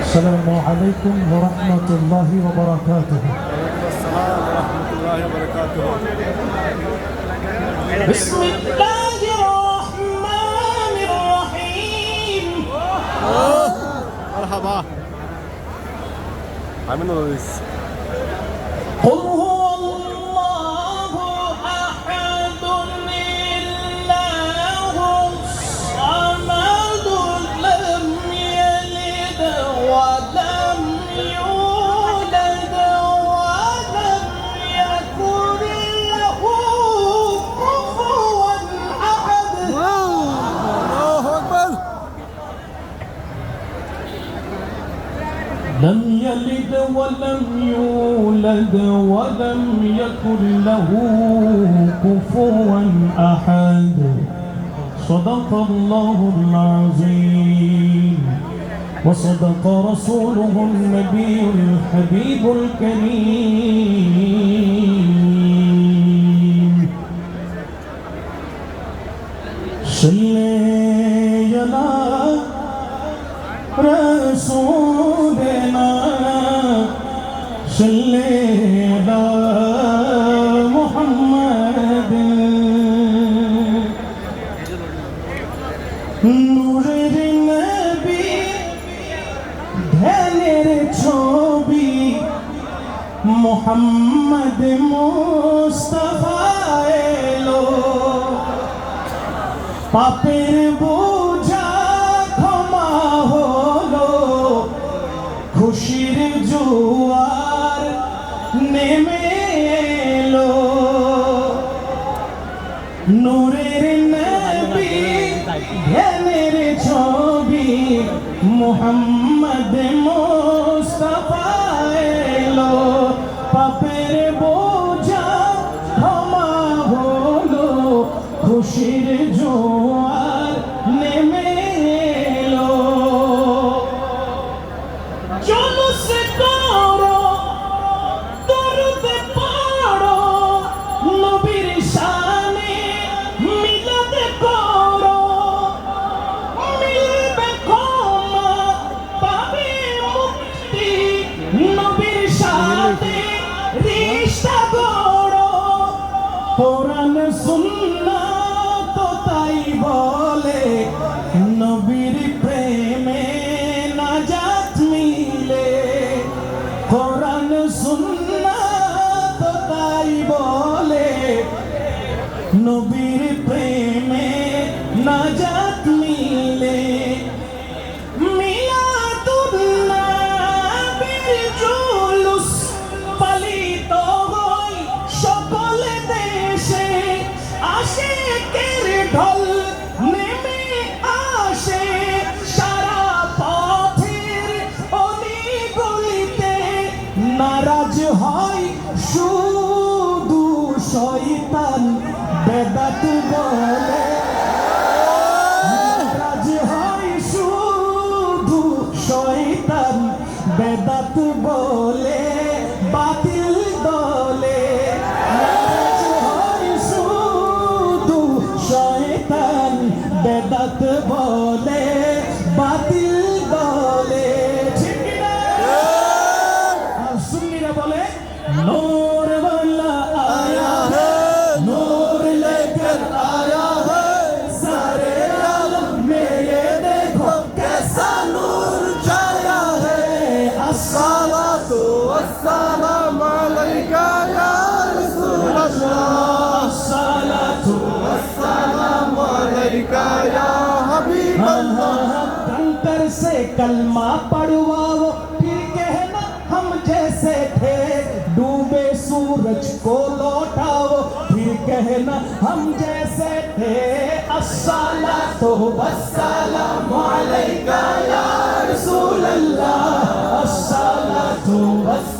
السلام عليكم ورحمة الله وبركاته. السلام ورحمة الله وبركاته بسم الله الرحمن الرحيم. مرحبا. عاملين ولا قل هو لم يلد ولم يولد ولم يكن له كفوا أحد. صدق الله العظيم. وصدق رسوله النبي الحبيب الكريم. صل على محمد নূরের নবী ধ্যানের ছবি মোহাম্মদ মোস্তফা এলো পাপের বোঝা নূরের নবী ধ্যানের ছবি মোহাম্মদ মোস্তফা এলো পাপের বোঝা কোরআন সুন্নাত তাই বলে, নবীর প্রেমে নাজাত মিলে। কোরআন সুন্নাত তাই বলে, নবীর প্রেমে নাজাত মিলে। নারাজ শয়তান বেদাত বলে। হয় শয়তান বেদাত বলে। বাতিল বলে বাতিল کلمہ پڑھواؤ، پھر کہنا ہم جیسے تھے۔ ڈوبے سورج کو لوٹاؤ، پھر کہنا ہم جیسے تھے۔ السلام والسلام علیکہ یا رسول اللہ۔ السلام والسلام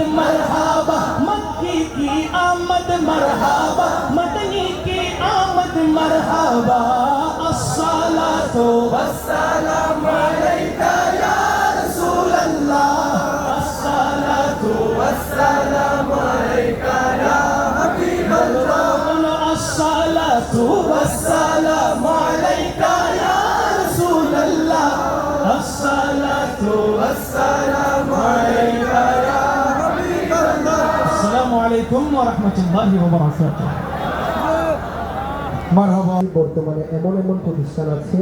آمد مرحبا، مکی کی آمد مرحبا، مدنی کی آمد مرحبا تو والسلام علیکہ یا رسول اللہ تو والسلام علیکہ یا حبیب اللہ تو والسلام علیکہ یا رسول اللہ تو والسلام علیکہ আলাইকুম ওয়া বর্তমানে এমন এমন প্রতিষ্ঠান আছে